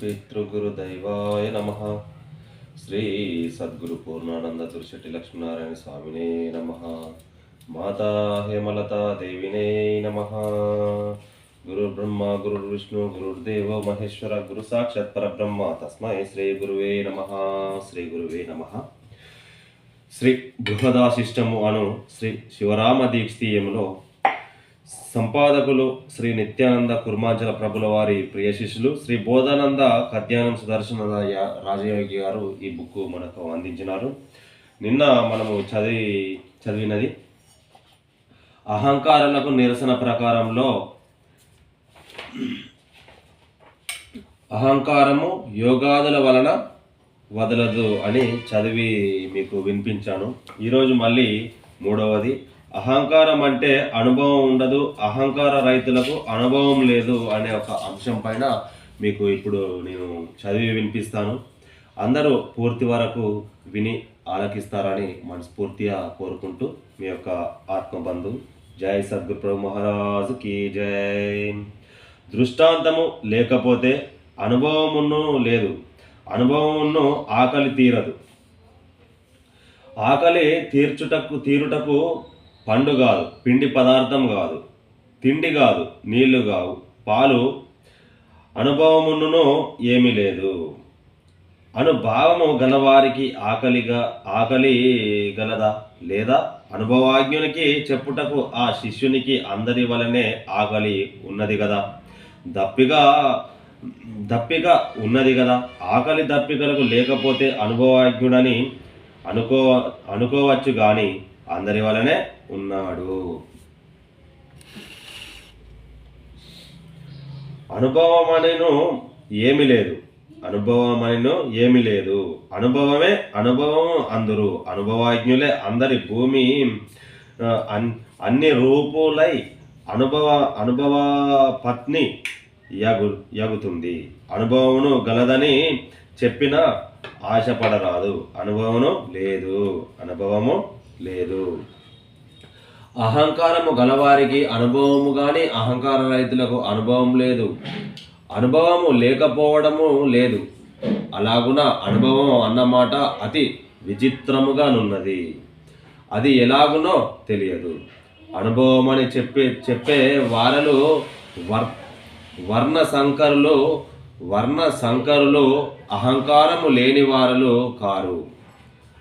పితృగురుదైవాయ నమ. శ్రీ సద్గురు పూర్ణానంద తులశెట్టి లక్ష్మీనారాయణ స్వామినే నమ. మాతా హేమలతా దేవినే నమ. గురు బ్రహ్మ గురు విష్ణు గురుర్దేవ మహేశ్వర గురు సాక్షాత్ పరబ్రహ్మ తస్మై శ్రీ గురువే నమ. శ్రీ గురువే నమ. శ్రీ బృహదాశిష్టము అను శ్రీ శివరామ దీక్షీయంలో సంపాదకులు శ్రీ నిత్యానంద కుర్మాంచల ప్రభుల వారి ప్రియ శిష్యులు శ్రీ బోధానంద కద్యానం సుదర్శన రాజయోగి గారు ఈ బుక్ మనకు అందించినారు. నిన్న మనము చదివి చదివినది అహంకారాలకు నిరసన ప్రకారంలో అహంకారము యోగాదుల వలన వదలదు అని చదివి మీకు వినిపించాను. ఈరోజు మళ్ళీ మూడవది. అహంకారం అంటే అనుభవం ఉండదు అహంకార రైతులకు అనుభవం లేదు అనే ఒక అంశం పైన మీకు ఇప్పుడు నేను చదివి వినిపిస్తాను. అందరూ పూర్తి వరకు విని ఆలకిస్తారని మనస్ఫూర్తిగా కోరుకుంటూ మీ యొక్క ఆత్మబంధు జై సద్గురు మహారాజు కీ జై. దృష్టాంతము లేకపోతే అనుభవమును లేదు అనుభవమును ఆకలి తీరదు. ఆకలి తీర్చుటకు తీరుటకు పండు కాదు పిండి పదార్థం కాదు తిండి కాదు నీళ్ళు కావు. పాలు అనుభవమును ఏమీ లేదు. అనుభావము గలవారికి ఆకలిగా ఆకలి గలదా లేదా? అనుభవాజ్ఞునికి చెప్పుటకు ఆ శిష్యునికి అందరి వలనే ఆకలి ఉన్నది కదా? దప్పిగా దప్పిక ఉన్నది కదా? ఆకలి దప్పికలకు లేకపోతే అనుభవాజ్ఞుడని అనుకో అనుకోవచ్చు కానీ అందరి వలనే ఉన్నాడు. అనుభవం అనేను ఏమి లేదు. అనుభవం అనేను ఏమి లేదు. అనుభవమే అనుభవం అందరూ. అనుభవాజ్ఞులే అందరి భూమి అన్- అన్ని రూపులై అనుభవ అనుభవ పత్ని యగు యగుతుంది. అనుభవమును గలదని చెప్పిన ఆశపడరాదు. అనుభవము లేదు. అనుభవము లేదు. అహంకారము గలవారికి అనుభవము కానీ అహంకార రైతులకు అనుభవం లేదు. అనుభవము లేకపోవడము లేదు. అలాగున అనుభవం అన్నమాట అతి విచిత్రముగానున్నది. అది ఎలాగునో తెలియదు. అనుభవం అని చెప్పే చెప్పే వారలు వర్ వర్ణ సంకరులు వర్ణ సంకరులు అహంకారము లేని వారలు కారు.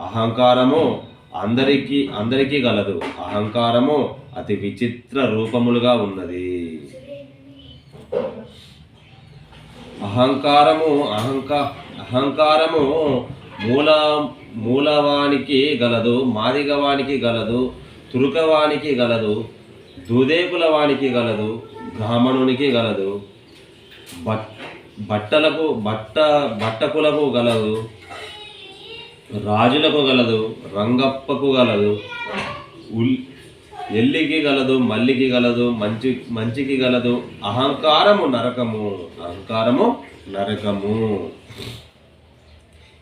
అహంకారము అందరికీ అందరికీ గలదు. అహంకారము అతి విచిత్ర రూపములుగా ఉన్నది. అహంకారము అహంకా అహంకారము మూల మూలవానికి గలదు మాదిగవానికి గలదు తురుకవానికి గలదు దూదేకుల వానికి గలదు బ్రాహ్మణునికి గలదు బట్ బట్టలకు బట్ట బట్టకులకు గలదు రాజులకు గలదు రంగప్పకు గలదు ఉల్ ఎల్లికి గలదు మల్లికి గలదు మంచి మంచికి గలదు అహంకారము నరకము అహంకారము నరకము.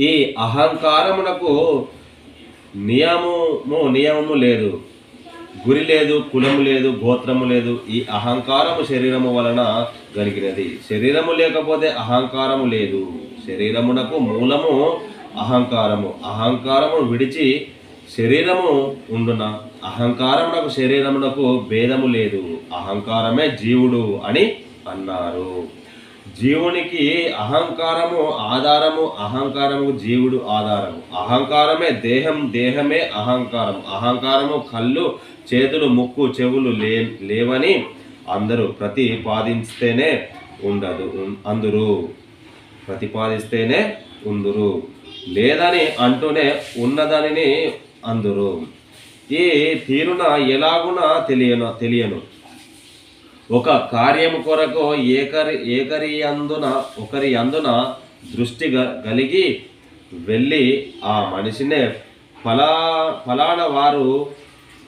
ఈ అహంకారమునకు నియమము నియమము లేదు. గురి లేదు కులము లేదు గోత్రము లేదు. ఈ అహంకారము శరీరము వలన కలిగినది శరీరము లేకపోతే అహంకారము లేదు. శరీరమునకు మూలము అహంకారము. అహంకారము విడిచి శరీరము ఉండున అహంకారమునకు శరీరమునకు భేదము లేదు. అహంకారమే జీవుడు అని అన్నారు. జీవునికి అహంకారము ఆధారము అహంకారము జీవుడు ఆధారము. అహంకారమే దేహం దేహమే అహంకారం. అహంకారము కళ్ళు చేతులు ముక్కు చెవులు లే లేవని అందరూ ప్రతిపాదిస్తేనే ఉండదు అందరూ. ప్రతిపాదిస్తేనే ఉందురు. లేదని అంటూనే ఉన్నదానిని అందురు. ఈ తీరున ఎలాగున తెలియను తెలియను. ఒక కార్యము కొరకు ఏకరి ఏకరి అందున ఒకరి అందున దృష్టి కలిగి వెళ్ళి ఆ మనిషినే ఫలా ఫలానా వారు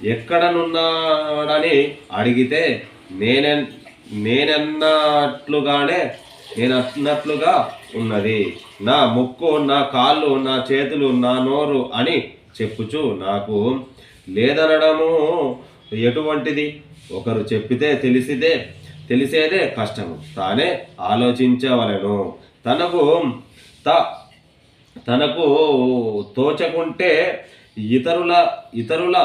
ఎక్కడనున్నాడని అడిగితే నేనె నేనన్నట్లుగానే నేను అన్నట్లుగా ఉన్నది. నా ముక్కు నా కాళ్ళు నా చేతులు నా నోరు అని చెప్పుచు నాకు లేదనడము ఎటువంటిది? ఒకరు చెప్పితే తెలిసిదే తెలిసేదే కష్టము. తానే ఆలోచించవలెను. తనకు త తనకు తోచకుంటే ఇతరుల ఇతరుల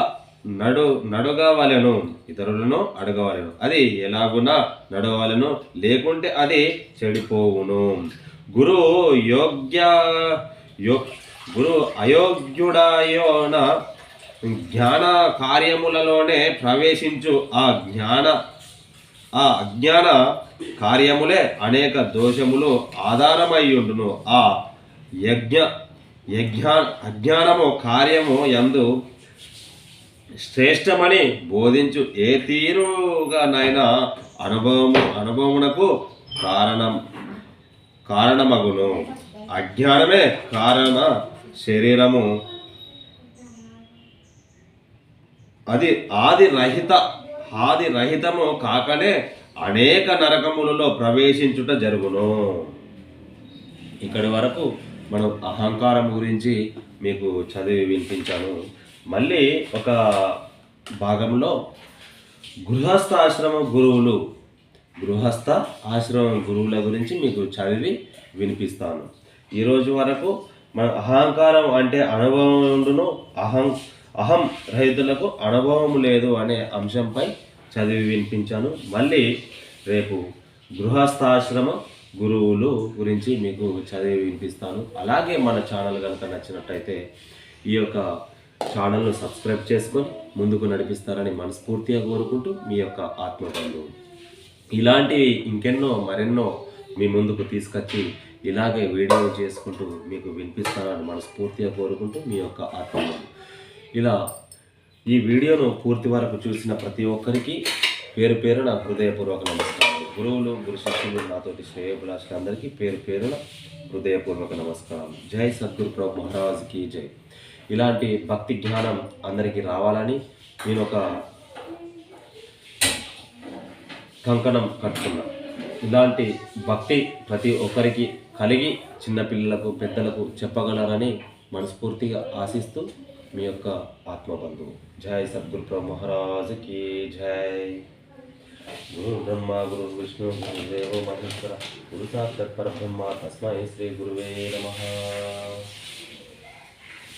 నడు నడగవలను ఇతరులను అడగవలెను. అది ఎలాగున నడవలను లేకుంటే అది చెడిపోవును. గురు యోగ్య యో గురు అయోగ్యుడాయోన జ్ఞాన కార్యములలోనే ప్రవేశించు. ఆ జ్ఞాన ఆ అజ్ఞాన కార్యములే అనేక దోషములు ఆధారమయ్యుండును. ఆ యజ్ఞ యజ్ఞా అజ్ఞానము కార్యము యందు శ్రేష్టమని బోధించు ఏ తీరుగానైనా అనుభవము అనుభవమునకు కారణం? కారణమగును. అజ్ఞానమే కారణ శరీరము. అది ఆది రహిత ఆది రహితము కాకనే అనేక నరకములలో ప్రవేశించుట జరుగును. ఇక్కడి వరకు మనం అహంకారం గురించి మీకు చదివి వినిపించాను. మళ్ళీ ఒక భాగంలో గృహస్థ ఆశ్రమ గురువులు గృహస్థ ఆశ్రమ గురువుల గురించి మీకు చదివి వినిపిస్తాను. ఈరోజు వరకు మన అహంకారం అంటే అనుభవం ఉండును అహం అహం రహితులకు అనుభవం లేదు అనే అంశంపై చదివి వినిపించాను. మళ్ళీ రేపు గృహస్థాశ్రమ గురువులు గురించి మీకు చదివి వినిపిస్తాను. అలాగే మన ఛానల్ కనుక నచ్చినట్టయితే ఈ యొక్క ఛానల్ను సబ్స్క్రైబ్ చేసుకొని ముందుకు నడిపిస్తారని మనస్ఫూర్తిగా కోరుకుంటూ మీ యొక్క ఆత్మబంధువు ఇలాంటివి ఇంకెన్నో మరెన్నో మీ ముందుకు తీసుకొచ్చి ఇలాగే వీడియో చేసుకుంటూ మీకు వినిపిస్తానని మనస్ఫూర్తిగా కోరుకుంటూ మీ యొక్క ఆత్మబంధువు ఇలా ఈ వీడియోను పూర్తి వరకు చూసిన ప్రతి ఒక్కరికి పేరు పేరున హృదయపూర్వక నమస్కారాలు. గురువులు గురు శిష్యులు నాతోటి శ్రేయభిలాషులు అందరికీ పేరు పేరున హృదయపూర్వక నమస్కారం జై సద్గురు ప్రభు మహారాజ్కి జై. ఇలాంటి భక్తి జ్ఞానం అందరికీ రావాలని నేను ఒక కంకణం కట్టుకున్నా. ఇలాంటి భక్తి ప్రతి ఒక్కరికి కలిగి చిన్నపిల్లలకు పెద్దలకు చెప్పగలరని మనస్ఫూర్తిగా ఆశిస్తూ మీ యొక్క ఆత్మబంధువు. జై సద్గురు ప్రభు మహారాజుకి జై. గురు బ్రహ్మ గురు విష్ణు గురుదేవో మహేశ్వర గురు సాక్షాత్ పరబ్రహ్మ తస్మై శ్రీ గురువే నమ.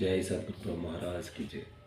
जय सतगुरु महाराज की जय।